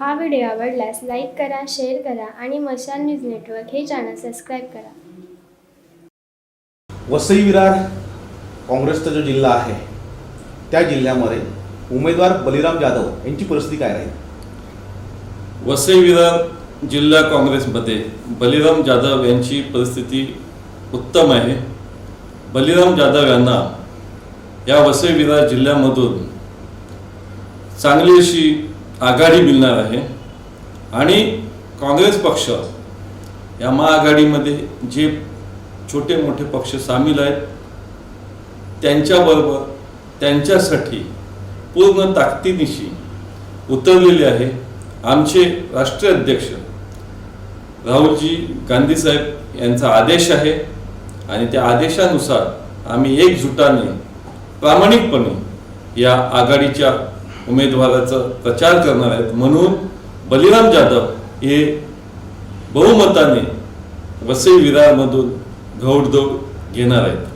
हा व्हिडिओ आवडल्यास लाईक करा शेअर करा आणि मशाल न्यूज नेटवर्क हे चॅनल सबस्क्राईब करा. वसई विरार काँग्रेसचा जो जिल्हा आहे त्या जिल्ह्यामध्ये उमेदवार बलिराम जाधव यांची परिस्थिती काय राहील? वसई विरार जिल्हा काँग्रेसमध्ये बलिराम जाधव यांची परिस्थिती उत्तम आहे. बलिराम जाधव यांना या वसई विरार जिल्ह्यामधून चांगली अशी आघाडी मिळणार आहे. आणि काँग्रेस पक्ष या महाआघाडीमध्ये जे छोटे मोठे पक्ष सामील आहेत त्यांच्याबरोबर त्यांच्यासाठी पूर्ण ताकदीनिशी उतरलेले आहे आमचे राष्ट्रीय अध्यक्ष राहुलजी गांधी साहेब यांचा आदेश आहे. आणि त्या आदेशानुसार आम्ही एकजुटाने प्रामाणिकपणे या आघाडीच्या उमेदवाराचा प्रचार करणार आहेत. म्हणून बलिराम जाधव हे बहुमताने वसई विरारमधून घौडदौड घेणार आहेत.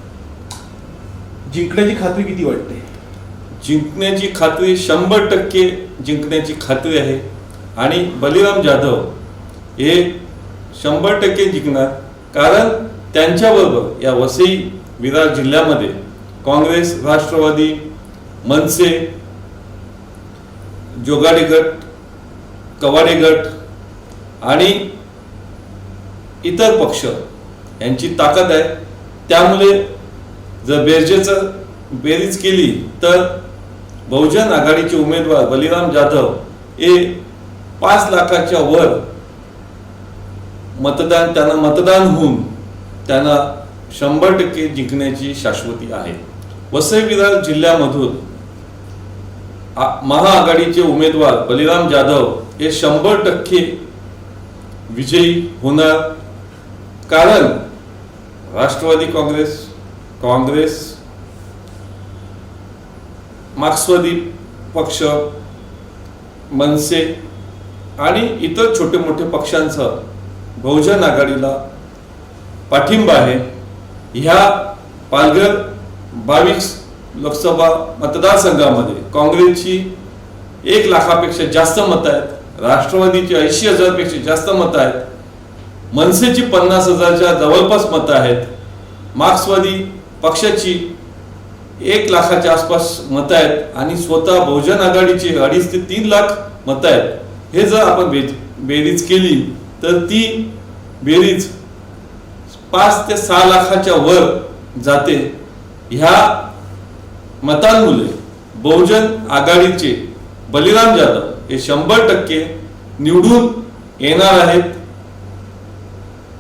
जिंकण्याची खात्री किती वाटते? जिंकण्याची खात्री शंभर टक्के जिंकण्याची खात्री आहे. आणि बलिराम जाधव हे शंभर टक्के जिंकणार. कारण त्यांच्याबरोबर या वसई विरार जिल्ह्यामध्ये काँग्रेस राष्ट्रवादी मनसे जोगाडी गट कवाडे गट आणि इतर पक्ष यांची ताकद आहे. त्यामुळे जर बेरजेचं बेरीज केली तर बहुजन आघाडीचे उमेदवार बलिराम जाधव हे पाच लाखाच्या वर मतदान त्यांना मतदान होऊन त्यांना शंभर टक्के जिंकण्याची शाश्वती आहे. वसई विरार जिल्ह्यामधून महाआघाडीचे उमेदवार बलिराम जाधव हे शंभर टक्के विजयी होणार. कारण राष्ट्रवादी काँग्रेस काँग्रेस मार्क्सवादी पक्ष मनसे आणि इतर छोटे मोठे पक्षांचा बहुजन आघाडीला पाठिंबा आहे. ह्या पालघर बावीस लोकसभा मतदारसंघामध्ये काँग्रेसची एक लाखापेक्षा जास्त मतं आहेत राष्ट्रवादीची ऐंशी हजारपेक्षा जास्त मतं आहेत मनसेची पन्नास हजारच्या जवळपास मतं आहेत मार्क्सवादी पक्षाची एक लाखाच्या आसपास मतं आहेत आणि स्वतः बहुजन आघाडीची अडीच ते तीन लाख मतं आहेत. हे जर आपण बे बेरीज केली तर ती बेरीज पाच ते सहा लाखाच्या वर जाते. ह्या मतांमुळे बहुजन आघाडीचे बलिराम जाधव हे शंभर टक्के निवडून येणार आहेत.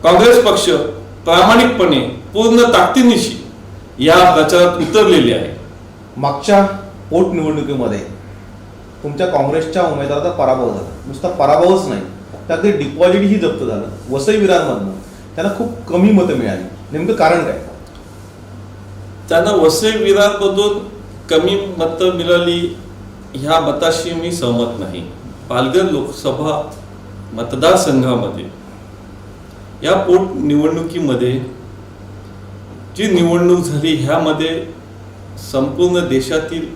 काँग्रेस पक्ष प्रामाणिकपणे पूर्ण ताकदीनिशी या प्रचारात उतरलेले आहे. मागच्या पोटनिवडणुकीमध्ये तुमच्या काँग्रेसच्या उमेदवाराचा पराभव झाला. नुसता पराभवच नाही. त्यात अगदी डिपॉझिटही जप्त झालं. वसई विरारमधनं त्यांना खूप कमी मतं मिळाली. नेमकं कारण काय? त्यांना वसई विरारमधून कमी मतं मिळाली ह्या मताशी मी सहमत नाही. पालघर लोकसभा मतदारसंघामध्ये या पोट निवडणुकीमध्ये जी निवडणूक झाली ह्यामध्ये संपूर्ण देशातील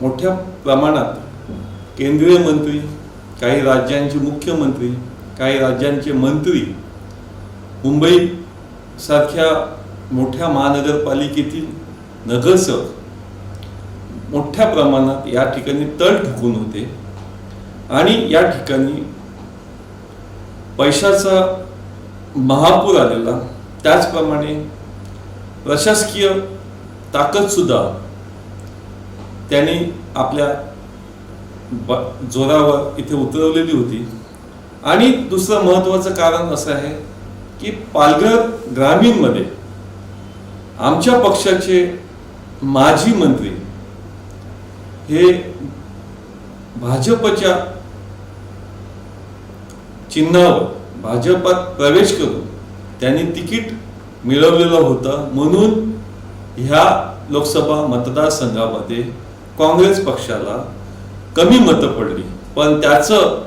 मोठ्या प्रमाणात केंद्रीय मंत्री काही राज्यांचे मुख्यमंत्री काही राज्यांचे मंत्री मुंबई सारख्या मोठ्या महानगरपालिकेतील नगरसेवक मोठ्या प्रमाणात या ठिकाणी तळ ठोकून होते. आणि या ठिकाणी पैशाचा महापूर आलेला. त्याचप्रमाणे प्रशासकीय ताकद सुद्धा त्यांनी आपल्या जोरावर इथे उतरवलेली होती. आणि दुसरं महत्वाचं कारण असं आहे की पालघर ग्रामीणमध्ये आमच्या पक्षाचे माजी मंत्री हे भाजपच्या चिन्हावर भाजपात प्रवेश करून त्यांनी तिकीट मिळवलेलं होतं म्हणून ह्या लोकसभा मतदारसंघामध्ये काँग्रेस पक्षाला कमी मतं पडली. पण त्याचं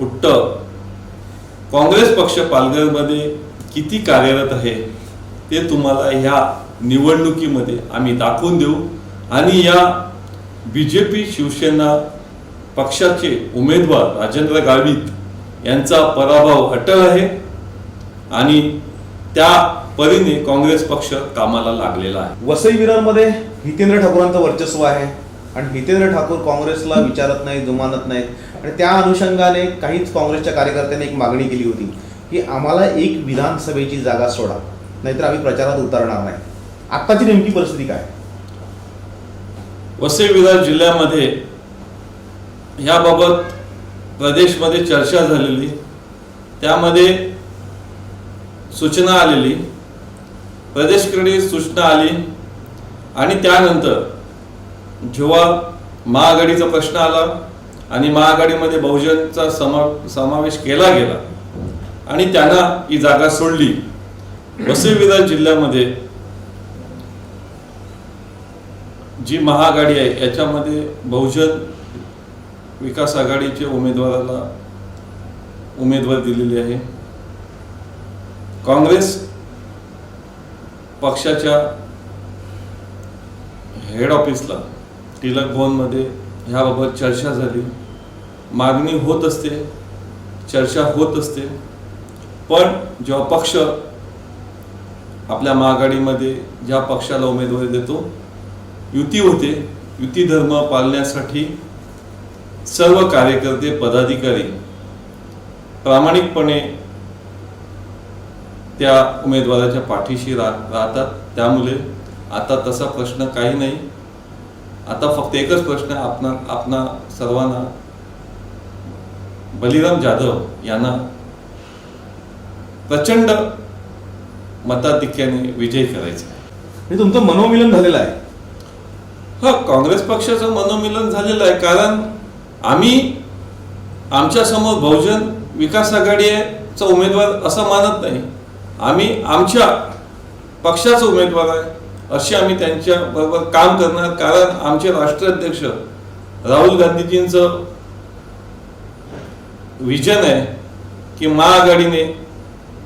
उट्ट काँग्रेस पक्ष पालघरमध्ये किती कार्यरत आहे ते तुम्हाला ह्या निवडणुकीमध्ये आम्ही दाखवून देऊ. आणि या बी जे पी शिवसेना पक्षाचे उमेदवार राजेंद्र गावित यांचा पराभव अटळ आहे. आणि त्या परीने काँग्रेस पक्ष कामाला लागलेला आहे. वसई विरारमध्ये हितेंद्र ठाकूरांचं वर्चस्व आहे. आणि हितेंद्र ठाकूर काँग्रेसला विचारत नाही जुमानत नाहीत. आणि त्या अनुषंगाने काहीच काँग्रेसच्या कार्यकर्त्यांनी एक मागणी केली होती की आम्हाला एक विधानसभेची जागा सोडा. नाहीतर आम्ही प्रचारात उतरणार नाही. आत्ताची नेमकी परिस्थिती काय? वसई विरार जिल्ह्यामध्ये याबाबत प्रदेशमध्ये चर्चा झालेली त्यामध्ये सूचना आलेली प्रदेशकडे सूचना आली आणि त्यानंतर जेव्हा महाआघाडीचा प्रश्न आला आणि महाआघाडीमध्ये बहुजनचा समा समावेश केला गेला आणि त्यांना ही जागा सोडली वसई जिल्ह्यामध्ये जी महाआघाडी आहे याच्यामध्ये बहुजन विकास आघाडीच्या उमेदवाराला उमेदवार दिलेली आहे. काँग्रेस पक्षाच्या हेड ऑफिसला टिळक भवनमध्ये ह्याबाबत चर्चा झाली. मागणी होत असते चर्चा होत असते. पण जेव्हा पक्ष आपल्या महाआघाडीमध्ये ज्या पक्षाला उमेदवारी देतो युती होते युती धर्म पाळण्यासाठी सर्व कार्यकर्ते पदाधिकारी प्रामाणिकपणे त्या उमेदवाराच्या पाठीशी रा राहतात. त्यामुळे आता तसा प्रश्न काही नाही. आता फक्त एकच प्रश्न आपणा आपणा सर्वांना. बलिराम जाधव यांना प्रचंड मताधिक्याने विजय करायचा. हे तुमचं मनोमिलन झालेलं आहे. हा काँग्रेस पक्षाचं मनोमिलन झालेलं आहे कारण आम्ही आमच्यासमोर बहुजन विकास आघाडीचा उमेदवार असं मानत नाही. आम्ही आमच्या पक्षाचा उमेदवार आहे असे आम्ही त्यांच्या बरोबर काम करणार कारण आमचे राष्ट्राध्यक्ष राहुल गांधीजींचं विजन आहे की महाआघाडीने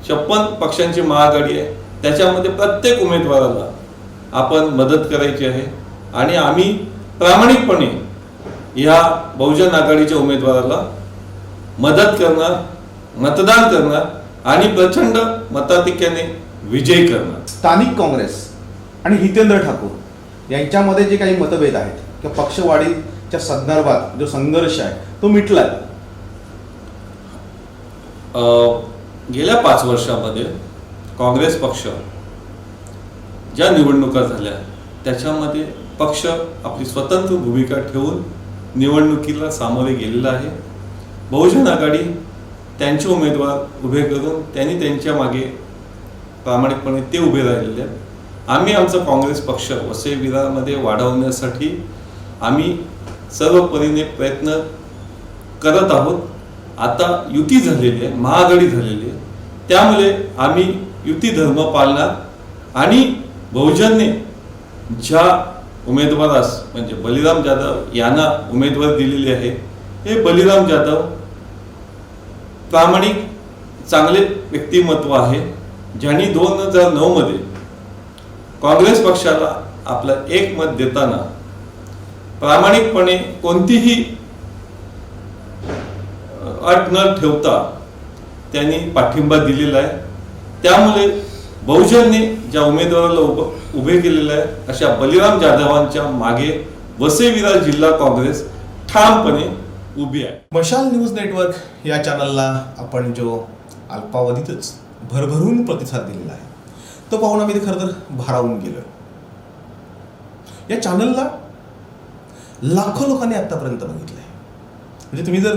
छप्पन पक्षांची महाआघाडी आहे. त्याच्यामध्ये प्रत्येक उमेदवाराला आपण मदत करायची आहे. आणि आम्ही प्रामाणिकपणे या बहुजन आघाडीच्या उमेदवाराला मदत करणार मतदान करणार आणि प्रचंड मताधिक्याने विजय करणार. स्थानिक काँग्रेस आणि हितेंद्र ठाकूर यांच्यामध्ये जे काही मतभेद आहेत किंवा पक्षवाढीच्या संदर्भात जो संघर्ष आहे तो मिटलाय. गेल्या पाच वर्षामध्ये काँग्रेस पक्ष ज्या निवडणुका झाल्या त्याच्यामध्ये पक्ष आपली स्वतंत्र भूमिका ठेवून निवडणुकीला सामोरे गेलेला आहे. बहुजन आघाडी त्यांचे उमेदवार उभे करून त्यांनी त्यांच्या मागे प्रामाणिकपणे ते उभे राहिलेले आहेत. आम्ही आमचा काँग्रेस पक्ष वसई विरारमध्ये वाढवण्यासाठी आम्ही सर्वपरीने प्रयत्न करत आहोत. आता युती झालेली आहे महाआघाडी झालेली आहे. त्यामुळे आम्ही युती धर्म पाळणार आणि बहुजनने ज्या उमेदवारास म्हणजे बलिराम जाधव यांना उमेदवार दिलेली आहे हे बलिराम जाधव प्रामाणिक चांगले व्यक्तिमत्व आहे ज्यांनी दोन हजार नऊ मध्ये काँग्रेस पक्षाला आपलं एक मत देताना प्रामाणिकपणे कोणतीही अट न ठेवता त्यांनी पाठिंबा दिलेला आहे. त्यामुळे बहुजनने ज्या उमेदवाराला उभ उभे केलेलं आहे अशा बलिराम जाधवांच्या मागे वसेविरा जिल्हा काँग्रेस ठामपणे उभी आहे. मशाल न्यूज नेटवर्क या चॅनलला आपण जो अल्पावधीतच भरभरून प्रतिसाद दिलेला आहे तो पाहून आम्ही खरं तर भारावून गेलो या चॅनलला लाखो लोकांनी आत्तापर्यंत बघितलं आहे म्हणजे तुम्ही जर